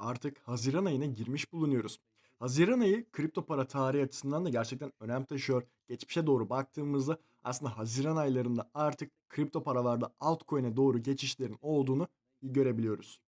artık Haziran ayına girmiş bulunuyoruz. Haziran ayı kripto para tarihi açısından da gerçekten önem taşıyor. Geçmişe doğru baktığımızda aslında Haziran aylarında artık kripto paralarda altcoin'e doğru geçişlerin olduğunu görebiliyoruz.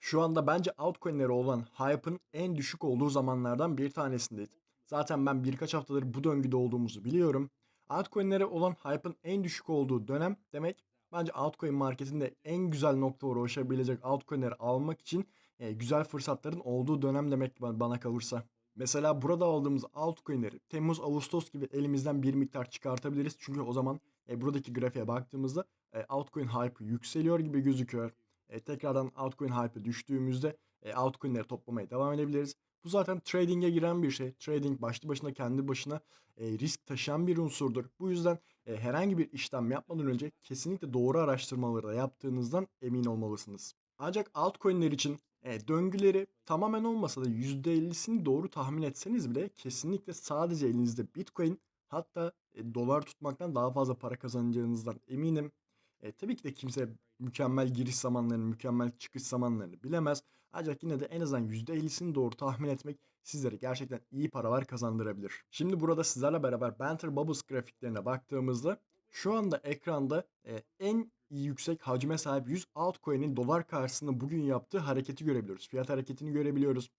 Şu anda bence altcoin'lere olan hype'ın en düşük olduğu zamanlardan bir tanesindeyiz. Zaten ben birkaç haftadır bu döngüde olduğumuzu biliyorum. Altcoin'lere olan hype'ın en düşük olduğu dönem demek bence altcoin marketinde en güzel noktalara ulaşabilecek altcoin'leri almak için e, güzel fırsatların olduğu dönem demek ba- bana kalırsa. Mesela burada aldığımız altcoin'leri Temmuz, Ağustos gibi elimizden bir miktar çıkartabiliriz. Çünkü o zaman e, buradaki grafiğe baktığımızda e, altcoin hype yükseliyor gibi gözüküyor. E, tekrardan altcoin hype'ı düştüğümüzde e, altcoin'leri toplamaya devam edebiliriz. Bu zaten trading'e giren bir şey. Trading başlı başına kendi başına e, risk taşıyan bir unsurdur. Bu yüzden e, herhangi bir işlem yapmadan önce kesinlikle doğru araştırmaları da yaptığınızdan emin olmalısınız. Ancak altcoin'ler için e, döngüleri tamamen olmasa da %50'sini doğru tahmin etseniz bile kesinlikle sadece elinizde Bitcoin hatta e, dolar tutmaktan daha fazla para kazanacağınızdan eminim. E, tabii ki de kimse mükemmel giriş zamanlarını, mükemmel çıkış zamanlarını bilemez. Ancak yine de en azından %50'sini doğru tahmin etmek sizlere gerçekten iyi paralar kazandırabilir. Şimdi burada sizlerle beraber Banter Bubbles grafiklerine baktığımızda şu anda ekranda e, en yüksek hacme sahip 100 altcoin'in dolar karşısında bugün yaptığı hareketi görebiliyoruz. Fiyat hareketini görebiliyoruz.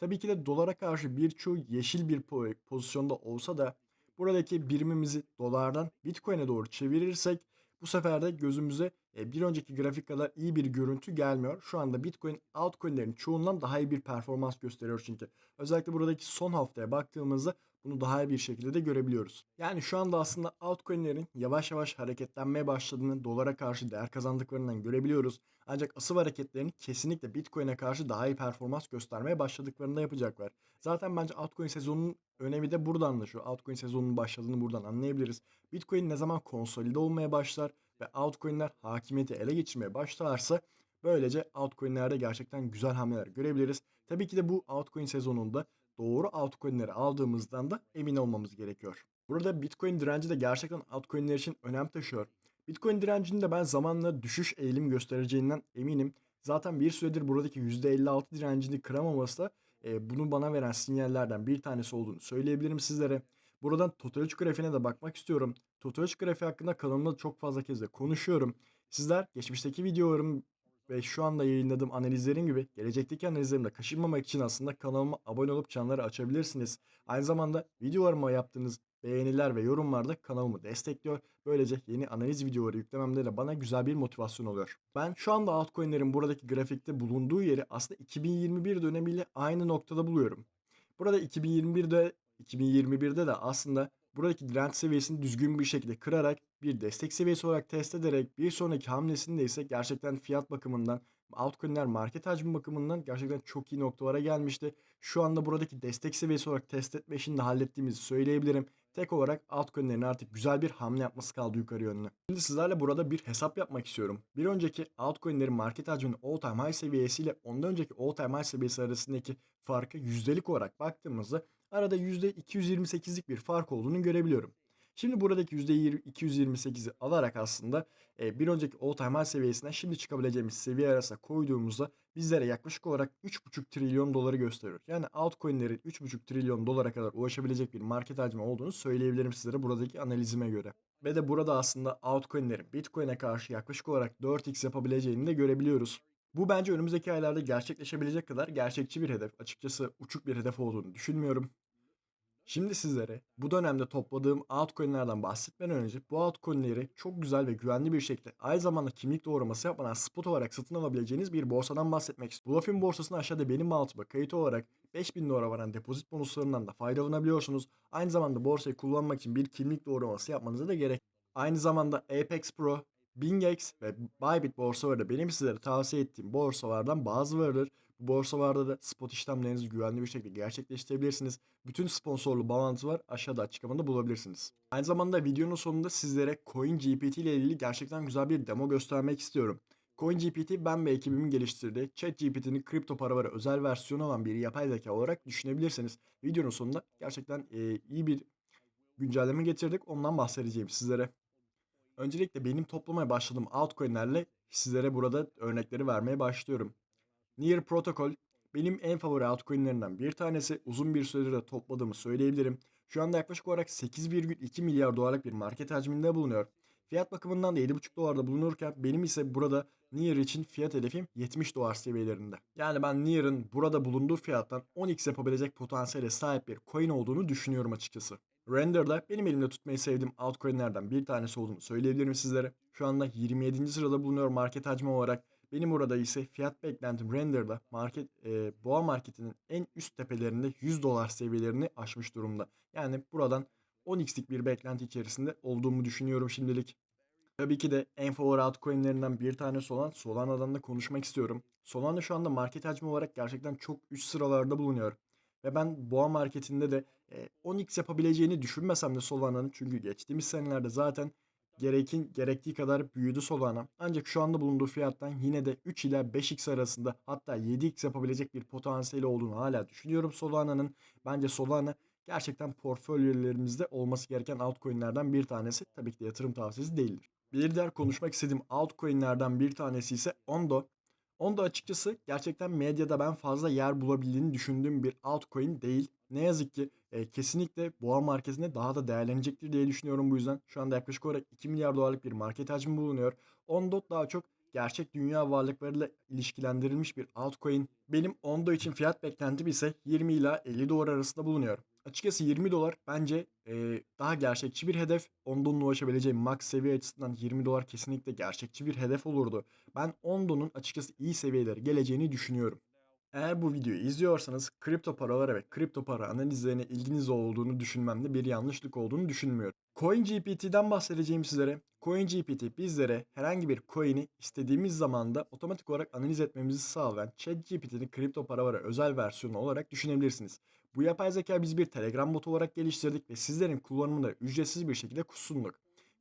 Tabii ki de dolara karşı birçoğu yeşil bir po- pozisyonda olsa da buradaki birimimizi dolardan Bitcoin'e doğru çevirirsek bu sefer de gözümüze bir önceki grafik kadar iyi bir görüntü gelmiyor. Şu anda Bitcoin altcoin'lerin çoğundan daha iyi bir performans gösteriyor çünkü. Özellikle buradaki son haftaya baktığımızda bunu daha iyi bir şekilde de görebiliyoruz. Yani şu anda aslında altcoin'lerin yavaş yavaş hareketlenmeye başladığını, dolara karşı değer kazandıklarından görebiliyoruz. Ancak asıl hareketlerini kesinlikle Bitcoin'e karşı daha iyi performans göstermeye başladıklarında yapacaklar. Zaten bence altcoin sezonunun önemi de burada anlaşıyor. Altcoin sezonunun başladığını buradan anlayabiliriz. Bitcoin ne zaman konsolide olmaya başlar ve altcoin'ler hakimiyeti ele geçirmeye başlarsa böylece altcoin'lerde gerçekten güzel hamleler görebiliriz. Tabii ki de bu altcoin sezonunda doğru altcoin'leri aldığımızdan da emin olmamız gerekiyor. Burada Bitcoin direnci de gerçekten altcoin'ler için önem taşıyor. Bitcoin direncinin de ben zamanla düşüş eğilim göstereceğinden eminim. Zaten bir süredir buradaki %56 direncini kıramaması da e, bunu bana veren sinyallerden bir tanesi olduğunu söyleyebilirim sizlere. Buradan Total 3 grafiğine de bakmak istiyorum. Total 3 grafiği hakkında kanalımda çok fazla kez de konuşuyorum. Sizler geçmişteki videolarım ve şu anda yayınladığım analizlerim gibi gelecekteki analizlerimde kaçırmamak için aslında kanalıma abone olup çanları açabilirsiniz. Aynı zamanda videolarıma yaptığınız beğeniler ve yorumlar da kanalımı destekliyor. Böylece yeni analiz videoları yüklememde de bana güzel bir motivasyon oluyor. Ben şu anda altcoin'lerin buradaki grafikte bulunduğu yeri aslında 2021 dönemiyle aynı noktada buluyorum. Burada 2021'de 2021'de de aslında buradaki direnç seviyesini düzgün bir şekilde kırarak bir destek seviyesi olarak test ederek bir sonraki hamlesinde ise gerçekten fiyat bakımından altcoin'ler market hacmi bakımından gerçekten çok iyi noktalara gelmişti. Şu anda buradaki destek seviyesi olarak test etme işini de hallettiğimizi söyleyebilirim. Tek olarak altcoin'lerin artık güzel bir hamle yapması kaldı yukarı yönlü. Şimdi sizlerle burada bir hesap yapmak istiyorum. Bir önceki altcoin'lerin market hacminin all time high seviyesiyle ondan önceki all time high seviyesi arasındaki farkı yüzdelik olarak baktığımızda arada %228'lik bir fark olduğunu görebiliyorum. Şimdi buradaki %228'i alarak aslında e, bir önceki all time high seviyesinden şimdi çıkabileceğimiz seviye arasında koyduğumuzda bizlere yaklaşık olarak 3,5 trilyon doları gösteriyor. Yani altcoin'lerin 3,5 trilyon dolara kadar ulaşabilecek bir market hacmi olduğunu söyleyebilirim sizlere buradaki analizime göre. Ve de burada aslında altcoin'lerin Bitcoin'e karşı yaklaşık olarak 4x yapabileceğini de görebiliyoruz. Bu bence önümüzdeki aylarda gerçekleşebilecek kadar gerçekçi bir hedef. Açıkçası uçuk bir hedef olduğunu düşünmüyorum. Şimdi sizlere bu dönemde topladığım altcoin'lerden bahsetmeden önce bu altcoin'leri çok güzel ve güvenli bir şekilde aynı zamanda kimlik doğraması yapmadan spot olarak satın alabileceğiniz bir borsadan bahsetmek istiyorum. Bluffin borsasına aşağıda benim altıma kayıt olarak 5000 dolara varan depozit bonuslarından da faydalanabiliyorsunuz. Aynı zamanda borsayı kullanmak için bir kimlik doğraması yapmanıza da gerek. Aynı zamanda Apex Pro, BingX ve Bybit borsaları da benim sizlere tavsiye ettiğim borsalardan bazılarıdır. Bu borsalarda da spot işlemlerinizi güvenli bir şekilde gerçekleştirebilirsiniz. Bütün sponsorlu bağlantı var aşağıda açıklamada bulabilirsiniz. Aynı zamanda videonun sonunda sizlere CoinGPT ile ilgili gerçekten güzel bir demo göstermek istiyorum. CoinGPT ben ve ekibimin geliştirdiği ChatGPT'nin kripto paralara özel versiyonu olan bir yapay zeka olarak düşünebilirsiniz. Videonun sonunda gerçekten e, iyi bir güncelleme getirdik. Ondan bahsedeceğim sizlere. Öncelikle benim toplamaya başladığım altcoin'lerle sizlere burada örnekleri vermeye başlıyorum. Near Protocol Benim en favori altcoin'lerinden bir tanesi. Uzun bir süredir de topladığımı söyleyebilirim. Şu anda yaklaşık olarak 8,2 milyar dolarlık bir market hacminde bulunuyor. Fiyat bakımından da 7,5 dolarda bulunurken benim ise burada Near için fiyat hedefim 70 dolar seviyelerinde. Yani ben Near'ın burada bulunduğu fiyattan 10x yapabilecek potansiyele sahip bir coin olduğunu düşünüyorum açıkçası. Render'da benim elimde tutmayı sevdiğim altcoin'lerden bir tanesi olduğunu söyleyebilirim sizlere. Şu anda 27. sırada bulunuyor market hacmi olarak. Benim orada ise fiyat beklentim Render'da market e, boğa marketinin en üst tepelerinde 100 dolar seviyelerini aşmış durumda. Yani buradan 10x'lik bir beklenti içerisinde olduğumu düşünüyorum şimdilik. Tabii ki de en favori altcoin'lerinden bir tanesi olan Solana'dan da konuşmak istiyorum. Solana şu anda market hacmi olarak gerçekten çok üst sıralarda bulunuyor. Ve ben boğa marketinde de e, 10x yapabileceğini düşünmesem de Solana'nın çünkü geçtiğimiz senelerde zaten gerekin gerektiği kadar büyüdü Solana. Ancak şu anda bulunduğu fiyattan yine de 3 ila 5x arasında hatta 7x yapabilecek bir potansiyeli olduğunu hala düşünüyorum Solana'nın. Bence Solana gerçekten portföylerimizde olması gereken altcoin'lerden bir tanesi. Tabii ki de yatırım tavsiyesi değildir. Bir diğer konuşmak istediğim altcoin'lerden bir tanesi ise Ondo. Ondo açıkçası gerçekten medyada ben fazla yer bulabildiğini düşündüğüm bir altcoin değil. Ne yazık ki e, kesinlikle boğa marketinde daha da değerlenecektir diye düşünüyorum bu yüzden. Şu anda yaklaşık olarak 2 milyar dolarlık bir market hacmi bulunuyor. Ondo daha çok gerçek dünya varlıklarıyla ilişkilendirilmiş bir altcoin. Benim Ondo için fiyat beklentim ise 20 ila 50 dolar arasında bulunuyor. Açıkçası 20 dolar bence e, daha gerçekçi bir hedef. Ondo'nun ulaşabileceği max seviye açısından 20 dolar kesinlikle gerçekçi bir hedef olurdu. Ben Ondo'nun açıkçası iyi seviyelere geleceğini düşünüyorum. Eğer bu videoyu izliyorsanız kripto paralara ve kripto para analizlerine ilginiz olduğunu düşünmemde bir yanlışlık olduğunu düşünmüyorum. CoinGPT'den bahsedeceğim sizlere. CoinGPT bizlere herhangi bir coin'i istediğimiz zamanda otomatik olarak analiz etmemizi sağlayan ChatGPT'nin kripto paralara özel versiyonu olarak düşünebilirsiniz. Bu yapay zeka biz bir Telegram botu olarak geliştirdik ve sizlerin kullanımında ücretsiz bir şekilde sunduk.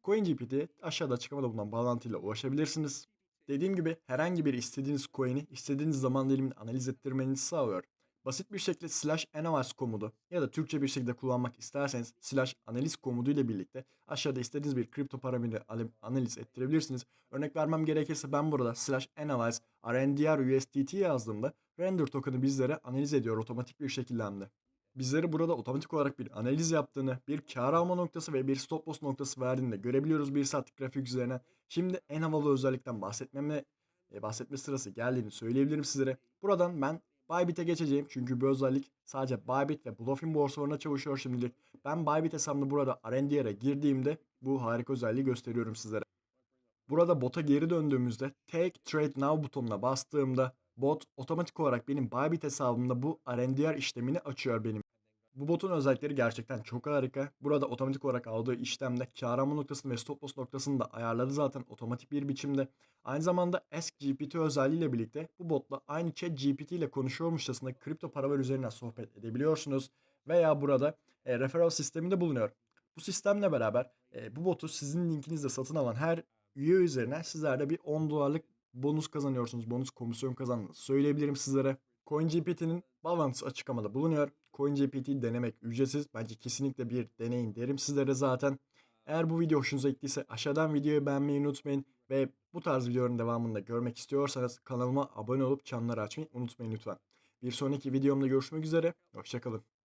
CoinGPT aşağıda açıklamada bulunan bağlantıyla ulaşabilirsiniz. Dediğim gibi herhangi bir istediğiniz coin'i istediğiniz zaman diliminde analiz ettirmenizi sağlıyor. Basit bir şekilde slash analyze komudu ya da Türkçe bir şekilde kullanmak isterseniz slash analiz komudu ile birlikte aşağıda istediğiniz bir kripto paramiri analiz ettirebilirsiniz. Örnek vermem gerekirse ben burada slash analyze RNDR USDT yazdığımda render token'ı bizlere analiz ediyor otomatik bir şekilde hem de. Bizleri burada otomatik olarak bir analiz yaptığını, bir kar alma noktası ve bir stop loss noktası verdiğini de görebiliyoruz bir saatlik grafik üzerine. Şimdi en havalı özellikten bahsetmeme e, bahsetme sırası geldiğini söyleyebilirim sizlere. Buradan ben Bybit'e geçeceğim çünkü bu özellik sadece Bybit ve Bluffin borsalarına çalışıyor şimdilik. Ben Bybit hesabımda burada RNDR'e girdiğimde bu harika özelliği gösteriyorum sizlere. Burada bota geri döndüğümüzde Take Trade Now butonuna bastığımda bot otomatik olarak benim Bybit hesabımda bu RNDR işlemini açıyor benim. Bu botun özellikleri gerçekten çok harika. Burada otomatik olarak aldığı işlemde kar alma noktasını ve stop loss noktasını da ayarladı zaten otomatik bir biçimde. Aynı zamanda Ask GPT özelliğiyle birlikte bu botla aynı Chat GPT ile konuşuyormuşçasına kripto paralar üzerinden sohbet edebiliyorsunuz. Veya burada e, referral sisteminde bulunuyor. Bu sistemle beraber e, bu botu sizin linkinizle satın alan her üye üzerine sizler de bir 10 dolarlık bonus kazanıyorsunuz. Bonus komisyon kazandığınızı söyleyebilirim sizlere. CoinGPT'nin bağlantısı açıklamada bulunuyor. CoinGPT denemek ücretsiz. Bence kesinlikle bir deneyin derim sizlere zaten. Eğer bu video hoşunuza gittiyse aşağıdan videoyu beğenmeyi unutmayın. Ve bu tarz videoların devamında görmek istiyorsanız kanalıma abone olup çanları açmayı unutmayın lütfen. Bir sonraki videomda görüşmek üzere. Hoşçakalın.